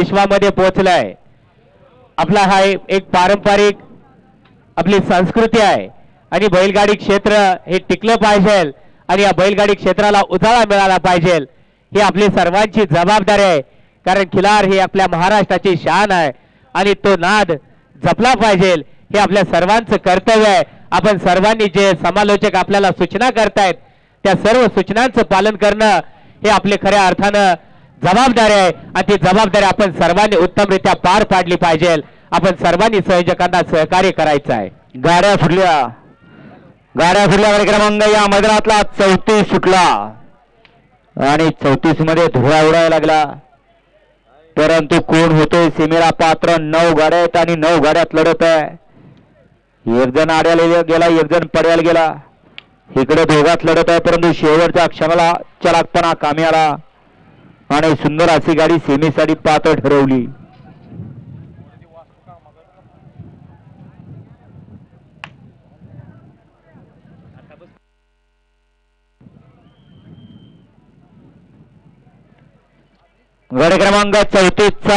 विश्वामध्ये पोहोचलाय. आपला हा एक पारंपरिक आपली संस्कृती आहे. आणि बैलगाडी क्षेत्र हे टिकलं पाहिजे आणि या बैलगाडी क्षेत्राला उजाळा मिळाला पाहिजे ही आपली सर्वांची जबाबदारी आहे. कारण खिलार ही आपल्या महाराष्ट्राची शान आहे आणि तो नाद जपला पाहिजे हे आपल्या सर्वांचं कर्तव्य आहे. आपण सर्वांनी जे समालोचक आपल्याला सूचना करतायत त्या सर्व सूचनांचं पालन करणं हे आपले खऱ्या अर्थानं जबाबदारी आहे. आणि ती जबाबदारी आपण सर्वांनी उत्तमरित्या पार पाडली पाहिजे. आपण सर्वांनी संयोजकांना सहकार्य करायचं आहे. गाड्या फुटल्या गाड्या फुटल्या गाडी या मैदानातला चौतीस सुटला. आणि चौतीसमध्ये धुळा उडायला लागला. परंतु कोण होतोय सीमेला पात्र? नऊ गाड्या आहेत आणि नऊ गाड्यात लढत आहे. एक जण आड्याला गेला एक जण पड्याला गेला. इकडे दोघात लढत आहे परंतु शेवटच्या क्षणाला चलाकपणा कामी आला. आणि सुंदर अशी गाडी सेमीसाठी पात्र ठरवली. गड क्रमांक चौतीसचा